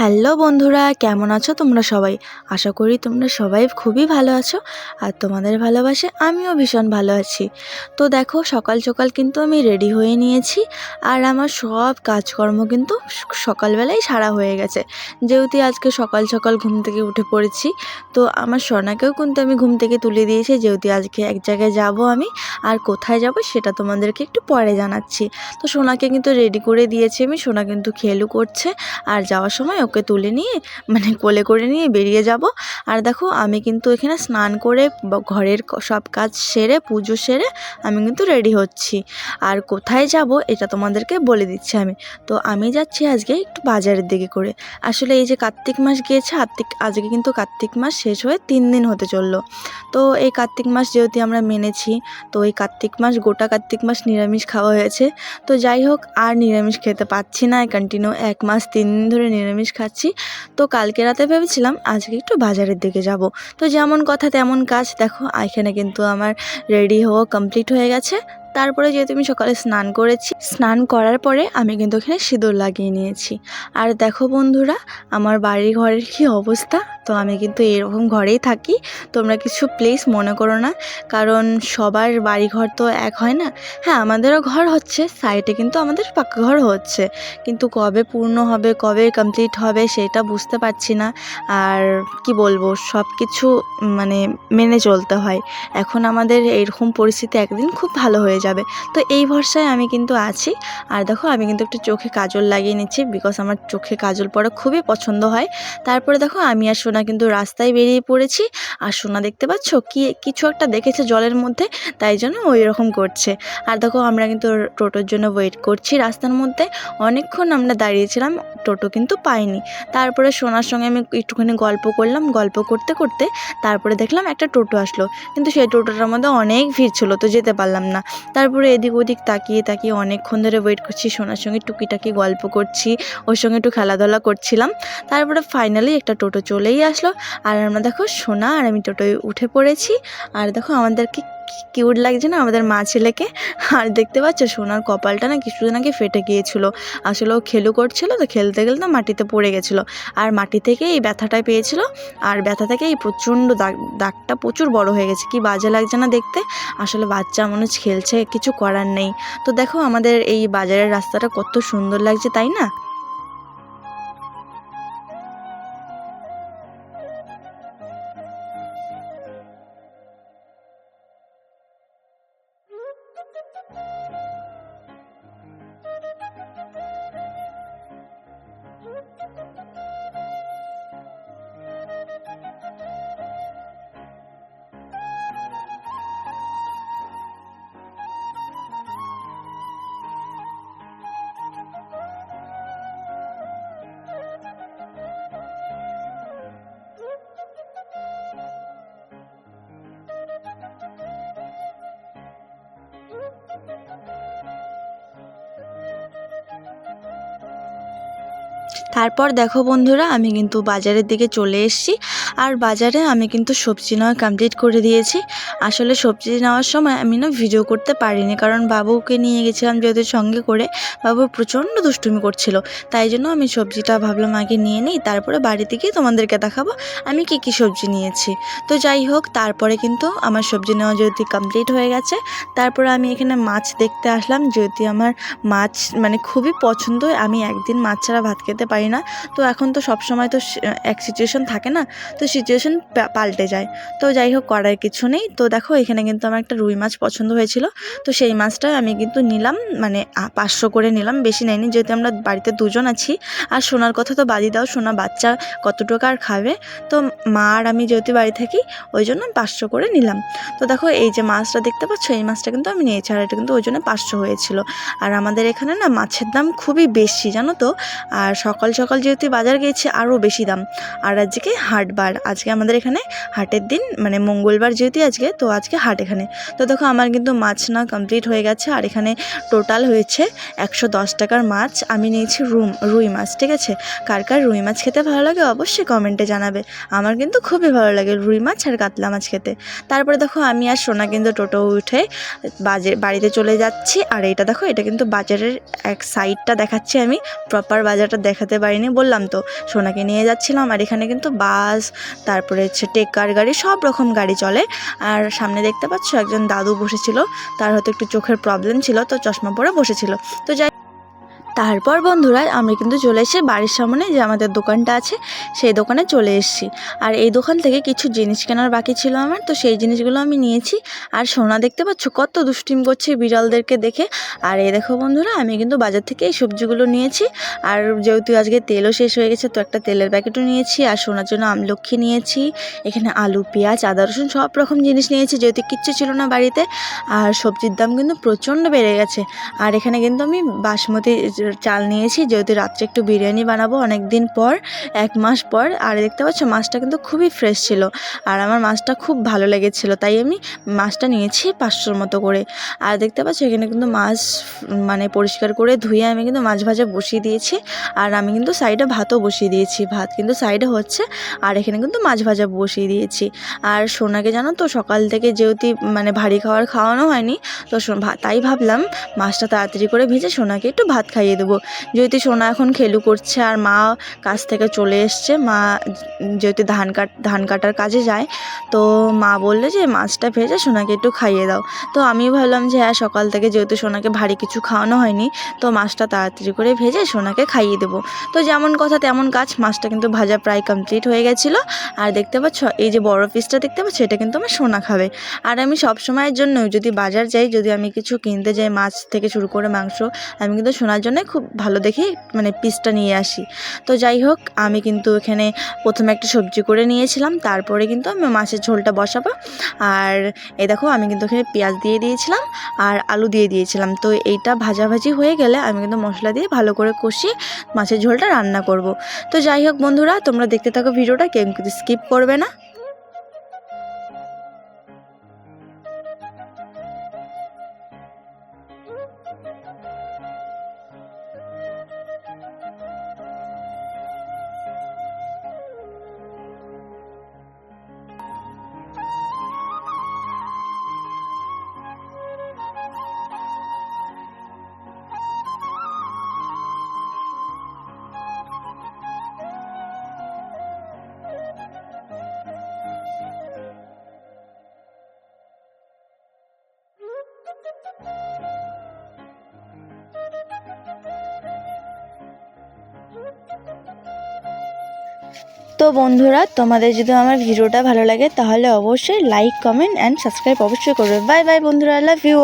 Hello বন্ধুরা, কেমন আছো তোমরা সবাই? আশা করি তোমরা সবাই খুবই ভালো আছো আর তোমাদের ভালোবাসে আমিও ভীষণ ভালো আছি। তো দেখো, সকাল সকাল কিন্তু আমি রেডি হয়ে নিয়েছি আর আমার সব কাজকর্ম কিন্তু সকালবেলায় সারা হয়ে গেছে। যেহেতু আজকে সকাল সকাল ঘুম থেকে উঠে পড়েছি, তো আমার সোনাকেও কিন্তু আমি ঘুম থেকে তুলে দিয়েছি। যেহেতু আজকে এক জায়গায় যাব আমি আর কোথায় যাব সেটা তোমাদেরকে একটু পরে জানাচ্ছি। তো সোনাকে কিন্তু রেডি করে দিয়েছি আমি, সোনা কিন্তু খেলু করছে। আর যাওয়ার সময় ওকে তুলে নিয়ে মানে কোলে করে নিয়ে বেরিয়ে যাব। আর দেখো, আমি কিন্তু এখানে স্নান করে ঘরের সব কাজ সেরে, পুজো সেরে আমি কিন্তু রেডি হচ্ছি। আর কোথায় যাব এটা তোমাদেরকে বলে দিচ্ছি আমি। তো আমি যাচ্ছি আজকে একটু বাজারের দিকে করে। আসলে এই যে কার্তিক মাস গিয়েছে কার্তিক আজকে কিন্তু কার্তিক মাস শেষ হয়ে তিন দিন হতে চলল। তো এই কার্তিক মাস যেহেতু আমরা মেনেছি, তো এই কার্তিক মাস, গোটা কার্তিক মাস নিরামিষ খাওয়া হয়েছে। তো যাই হোক, আর নিরামিষ খেতে পাচ্ছি না। কন্টিনিউ এক মাস, তিন দিন ধরে নিরামিষ খাচ্ছি। তো কালকে রাতে ভেবেছিলাম আজকে একটু বাজারের দিকে যাব। তো যেমন কথা তেমন কাজ। দেখো, এখানে কিন্তু আমার রেডি হওয়া কমপ্লিট হয়ে গেছে। তারপরে যেহেতু আমি সকালে স্নান করেছি, স্নান করার পরে আমি কিন্তু এখানে সিঁদুর লাগিয়ে নিয়েছি। আর দেখো বন্ধুরা, আমার বাড়ি ঘরের কী অবস্থা? তো আমি কিন্তু এরকম ঘরেই থাকি। তোমরা কিছু প্লিজ মনে করো না, কারণ সবার বাড়ি ঘর তো এক হয় না। হ্যাঁ আমাদেরও ঘর হচ্ছে সাইডে কিন্তু আমাদের পাকা ঘর হচ্ছে। কিন্তু কবে পূর্ণ হবে, কবে কমপ্লিট হবে সেটা বুঝতে পারছি না। আর কি বলব সব কিছু মানে মেনে চলতে হয়। এখন আমাদের এরকম পরিস্থিতি একদিন খুব ভালো হয়ে যাবে। তো এই ভরসায় আমি কিন্তু আছি। আর দেখো, আমি কিন্তু একটু চোখে কাজল লাগিয়ে নিচ্ছি বিকজ আমার চোখে কাজল পরা খুবই পছন্দ হয়। তারপরে দেখো, আমি আর সোনা কিন্তু রাস্তায় বেরিয়ে পড়েছি। আর সোনা দেখতে পাচ্ছ কি, কিছু একটা দেখেছে জলের মধ্যে, তাই জন্য ওই রকম করছে। আর দেখো, আমরা কিন্তু টোটোর জন্য ওয়েট করছি রাস্তার মধ্যে। অনেকক্ষণ আমরা দাঁড়িয়েছিলাম, টোটো কিন্তু পাইনি। তারপরে সোনার সঙ্গে আমি একটুখানি গল্প করলাম। গল্প করতে করতে তারপরে দেখলাম একটা টোটো আসলো। কিন্তু সেই টোটোটার মধ্যে অনেক ভিড় ছিল, তো যেতে পারলাম না। তারপরে এদিক ওদিক তাকিয়ে তাকিয়ে অনেকক্ষণ ধরে ওয়েট করছি, সোনার সঙ্গে টুকিটাকি গল্প করছি, ওর সঙ্গে একটু খেলাধুলা করছিলাম। তারপরে ফাইনালি একটা টোটো চলেই আসলো। আর আমরা দেখো সোনা আর আমি টোটোয় উঠে পড়েছি। আর দেখো আমাদেরকে কিউট লাগছে না আমাদের মা ছেলেকে? আর দেখতে পাচ্ছ, সোনার কপালটা না কিছুদিন আগে ফেটে গিয়েছিল। আসলে ও খেলু করছিল তো খেলতে খেলতে মাটিতে পড়ে গেছিল। আর মাটি থেকে এই ব্যথাটা পেয়েছিল। আর ব্যথা থেকে এই প্রচণ্ড দাগ, দাগটা প্রচুর বড় হয়ে গেছে। কি বাজে লাগছে না দেখতে? আসলে বাচ্চা মানুষ খেলছে, কিছু করার নেই। তো দেখো আমাদের এই বাজারের রাস্তাটা কত সুন্দর লাগছে, তাই না? তারপর দেখো বন্ধুরা, আমি কিন্তু বাজারের দিকে চলে এসেছি। আর বাজারে আমি কিন্তু সবজি নেওয়া কমপ্লিট করে দিয়েছি। আসলে সবজি নেওয়ার সময় আমি না ভিডিও করতে পারিনি, কারণ বাবুকে নিয়ে গেছিলাম যেহেতু সঙ্গে করে। বাবু প্রচণ্ড দুষ্টুমি করছিল, তাই জন্য আমি সবজিটা ভাবলাম আগে নিয়ে নিই, তারপরে বাড়িতে গিয়ে তোমাদেরকে দেখাবো আমি কী কী সবজি নিয়েছি। তো যাই হোক, তারপরে কিন্তু আমার সবজি নেওয়া যদি কমপ্লিট হয়ে গেছে, তারপরে আমি এখানে মাছ দেখতে আসলাম। যদি আমার মাছ মানে খুবই পছন্দ, আমি একদিন মাছ ছাড়া ভাত খেতে পারি না। তো এখন তো সব সময় তো এক সিচুয়েশন থাকে না, তো সিচুয়েশন পাল্টে যায়। তো যাই হোক, করার কিছু নেই। তো দেখো, এখানে কিন্তু আমার একটা রুই মাছ পছন্দ হয়েছিল। তো সেই মাছটা আমি কিন্তু নিলাম মানে পাঁচশো করে নিলাম। বেশি নেয়নি, যেহেতু আমরা বাড়িতে দুজন আছি। আর সোনার কথা তো বাদই দাও, সোনা বাচ্চা কতটুকু আর খাবে। তো মা আর আমি যেহেতু বাড়ি থাকি, ওই জন্য পাঁচশো করে নিলাম। তো দেখো, এই যে মাছটা দেখতে পাচ্ছ, এই মাছটা কিন্তু আমি নিয়েছি। আর এটা কিন্তু ওই জন্য পাঁচশো হয়েছিল। আর আমাদের এখানে না, মাছের দাম খুবই বেশি, জানো তো? আর সকাল সকাল সকাল যেহেতু বাজার গিয়েছি, আরও বেশি দাম। আর আজকে হাটবার আজকে আমাদের এখানে হাটের দিন মানে মঙ্গলবার যেহেতু আজকে, তো আজকে হাট এখানে। তো দেখো, আমার কিন্তু মাছ না কমপ্লিট হয়ে গেছে, আর এখানে টোটাল হয়েছে একশো দশ টাকার মাছ। আমি নিয়েছি রুম, রুই মাছ, ঠিক আছে? কার কার রুই মাছ খেতে ভালো লাগে অবশ্যই কমেন্টে জানাবে। আমার কিন্তু খুবই ভালো লাগে রুই মাছ আর কাতলা মাছ খেতে। তারপরে দেখো, আমি আর সোনা কিন্তু টোটো উঠে বাজে, বাড়িতে চলে যাচ্ছি। আর এটা দেখো, এটা কিন্তু বাজারের এক সাইডটা দেখাচ্ছি আমি। প্রপার বাজারটা দেখাতে পারিনি, বললাম তো। সোনাকে নিয়ে যাচ্ছিলাম, আর এখানে কিন্তু বাস, তারপরে হচ্ছে টেকার গাড়ি, সব রকম গাড়ি চলে। আর সামনে দেখতে পাচ্ছ একজন দাদু বসেছিল, তার হয়তো একটু চোখের প্রবলেম ছিল, তো চশমা পরে বসেছিল। তো যাই তারপর বন্ধুরা আমরা কিন্তু চলে এসে বাড়ির সামনে যে আমাদের দোকানটা আছে, সেই দোকানে চলে এসেছি। আর এই দোকান থেকে কিছু জিনিস কেনার বাকি ছিল আমার, তো সেই জিনিসগুলো আমি নিয়েছি। আর সোনা দেখতে পাচ্ছ, কত দুষ্টিম করছে বিড়ালদেরকে দেখে। আর এই দেখো বন্ধুরা, আমি কিন্তু বাজার থেকে এই সবজিগুলো নিয়েছি। আর যেহেতু আজকে তেলও শেষ হয়ে গেছে, তো একটা তেলের প্যাকেটও নিয়েছি। আর সোনার জন্য আমলক্ষী নিয়েছি, এখানে আলু, পেঁয়াজ, আদা, রসুন, সব রকম জিনিস নিয়েছি, যেহেতু কিচ্ছু ছিল না বাড়িতে। আর সবজির দাম কিন্তু প্রচণ্ড বেড়ে গেছে। আর এখানে কিন্তু আমি বাসমতি চাল নিয়েছি, যেহেতু রাত্রে একটু বিরিয়ানি বানাবো অনেক দিন পর, এক মাস পর। আর দেখতে পাচ্ছ, মাছটা কিন্তু খুবই ফ্রেশ ছিল। আর আমার মাছটা খুব ভালো লেগেছিলো, তাই আমি মাছটা নিয়েছি পাঁচশোর মতো করে। আর দেখতে পাচ্ছ, এখানে কিন্তু মাছ মানে পরিষ্কার করে ধুয়ে আমি কিন্তু মাছ ভাজা বসিয়ে দিয়েছি। আর আমি কিন্তু সাইডে ভাতও বসিয়ে দিয়েছি, ভাত কিন্তু সাইডে হচ্ছে। আর এখানে কিন্তু মাছ ভাজা বসিয়ে দিয়েছি। আর সোনাকে জানো তো, সকাল থেকে যেহেতু মানে ভারী খাবার খাওয়ানো হয়নি, তো তাই ভাবলাম মাছটা তাড়াতাড়ি করে ভেজে সোনাকে একটু ভাত খাইয়ে দেবো। যেহেতু সোনা এখন খেলু করছে আর মা কাজ থেকে চলে এসছে, মা যেহেতু ধান কাট, ধান কাটার কাজে যায়, তো মা বলল যে মাছটা ভেজে সোনাকে একটু খাইয়ে দাও। তো আমি ভাবলাম যে হ্যাঁ সকাল থেকে যেহেতু সোনাকে ভারী কিছু খাওয়ানো হয়নি, তো মাছটা তাড়াতাড়ি করে ভেজে সোনাকে খাইয়ে দেবো। তো যেমন কথা তেমন কাজ, মাছটা কিন্তু ভাজা প্রায় কমপ্লিট হয়ে গেছিল। আর দেখতে পাচ্ছ, এই যে বড় পিসটা দেখতে পাচ্ছ, এটা কিন্তু আমার সোনা খাবে। আর আমি সব সময়ের জন্য যদি বাজার যাই, যদি আমি কিছু কিনতে যাই, মাছ থেকে শুরু করে মাংস, আমি কিন্তু সোনার জন্য খুব ভালো দেখে মানে পিসটা নিয়ে আসি। তো যাই হোক, আমি কিন্তু এখানে প্রথমে একটা সবজি করে নিয়েছিলাম, তারপরে কিন্তু আমি মাছের ঝোলটা বসাবো। আর এই দেখো, আমি কিন্তু এখানে পেঁয়াজ দিয়ে দিয়েছিলাম আর আলু দিয়ে দিয়েছিলাম। তো এইটা ভাজাভাজি হয়ে গেলে আমি কিন্তু মশলা দিয়ে ভালো করে কষিয়ে মাছের ঝোলটা রান্না করব। তো যাই হোক বন্ধুরা, তোমরা দেখতে থাকো ভিডিওটা, কেউ কিন্তু স্কিপ করবে না। তো বন্ধুরা, তোমাদের যদি আমার ভিডিওটা ভালো লাগে, তাহলে অবশ্যই লাইক কমেন্ট অ্যান্ড সাবস্ক্রাইব অবশ্যই করবে। বাই বাই বন্ধুরা লাভ ইউ